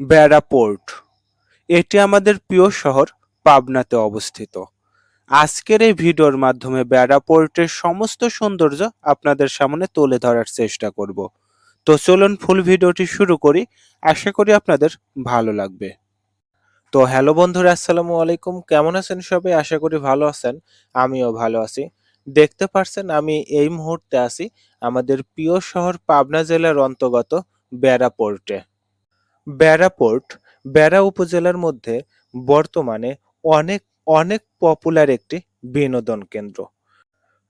বেড়া পোর্ট। এটি আমাদের প্রিয় শহর পাবনাতে অবস্থিত। আজকের এই ভিডিওর মাধ্যমে বেড়া পোর্টের সমস্ত সৌন্দর্য আপনাদের সামনে তুলে ধরার চেষ্টা করব। তো চলুন ফুল ভিডিওটি শুরু করি। আশা করি আপনাদের ভালো লাগবে। তো হ্যালো বন্ধুরা, আসসালামু আলাইকুম। কেমন আছেন সবাই? আশা করি ভালো আছেন। আমিও ভালো আছি। দেখতে পারছেন, আমি এই মুহূর্তে আছি আমাদের প্রিয় শহর পাবনা জেলার অন্তর্গত বেড়া পোর্টে। বেড়া পোর্ট বেড়া উপজেলার মধ্যে বর্তমানে অনেক অনেক পপুলার একটি বিনোদন কেন্দ্র।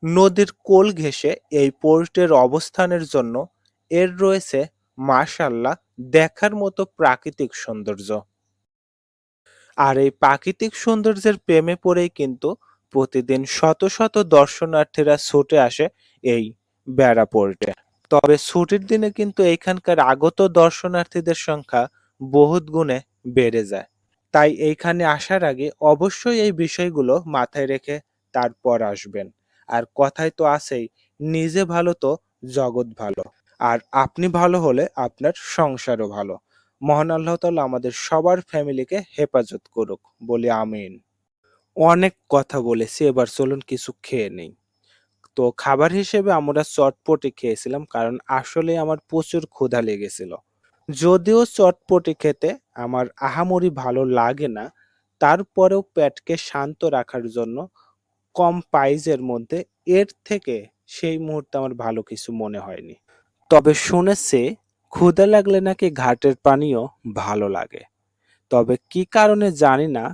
নদীর কোল ঘেঁষে এই পোর্টের অবস্থানের জন্য এর রয়েছে মাশাল্লাহ দেখার মতো প্রাকৃতিক সৌন্দর্য। আর এই প্রাকৃতিক সৌন্দর্যের প্রেমে পড়েই কিন্তু প্রতিদিন শত শত দর্শনার্থীরা ছুটে আসে এই বেড়া পোর্টে। তবে ছুটির দিনে কিন্তু এইখানকার আগত দর্শনার্থীদের সংখ্যা বহুত গুণে বেড়ে যায়। তাই এইখানে আসার আগে অবশ্যই এই বিষয়গুলো মাথায় রেখে তারপর আসবেন। আর কথায় তো আছেই, নিজে ভালো তো জগৎ ভালো। আর আপনি ভালো হলে আপনার সংসারও ভালো। মহান আল্লাহ তাআলা আমাদের সবার ফ্যামিলিকে হেফাজত করুক বলি আমিন। অনেক কথা বলেছি, এবার চলুন কিছু খেয়ে নেই। তো খাবার হিসেবে আমরা চটপটি খেয়েছিলাম কারণ আসলে আমার প্রচুর ক্ষুধা লেগেছিল। যদিও চটপটি খেতে আমার আহামরি ভালো লাগে না, তারপরেও পেটকে শান্ত রাখার জন্য কম প্রাইজের মধ্যে এর থেকে সেই মুহূর্তে আমার ভালো কিছু মনে হয়নি। তবে শুনেছে, ক্ষুধা লাগলে নাকি ঘাটের পানিও ভালো লাগে। তবে কি কারণে জানি না,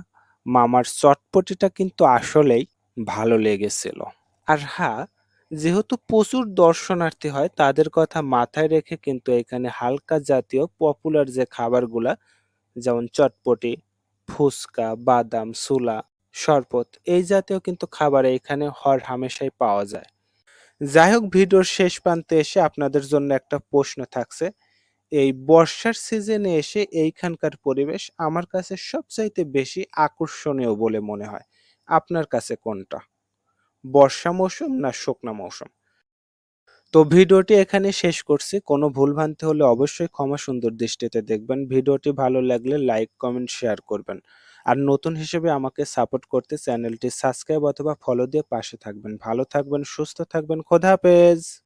মামার চটপটিটা কিন্তু আসলেই ভালো লেগেছিল। আর হ্যাঁ যেহেতু প্রচুর দর্শনার্থী হয়, তাদের কথা মাথায় রেখে কিন্তু এখানে হালকা জাতীয় পপুলার যে খাবারগুলা, যেমন চটপটি, ফুচকা, বাদাম, সুলা, শরবত, এই জাতীয় কিন্তু খাবার এখানে হর হামেশাই পাওয়া যায়। যাই হোক, ভিডিওর শেষ প্রান্তে এসে আপনাদের জন্য একটা প্রশ্ন থাকছে। এই বর্ষার সিজনে এসে এইখানকার পরিবেশ আমার কাছে সবচাইতে বেশি আকর্ষণীয় বলে মনে হয়। আপনার কাছে কোনটা? বর্ষা মৌসুম না শুকনা মৌসুম? তো ভিডিওটি এখানে শেষ করছি। কোনো ভুলভ্রান্তি হলে অবশ্যই ক্ষমা সুন্দর দৃষ্টিতে দেখবেন। ভিডিওটি ভালো লাগলে লাইক, কমেন্ট, শেয়ার করবেন। আর নতুন হিসেবে আমাকে সাপোর্ট করতে চ্যানেলটি সাবস্ক্রাইব অথবা ফলো দিয়ে পাশে থাকবেন। ভালো থাকবেন, সুস্থ থাকবেন। খোদা হাফেজ!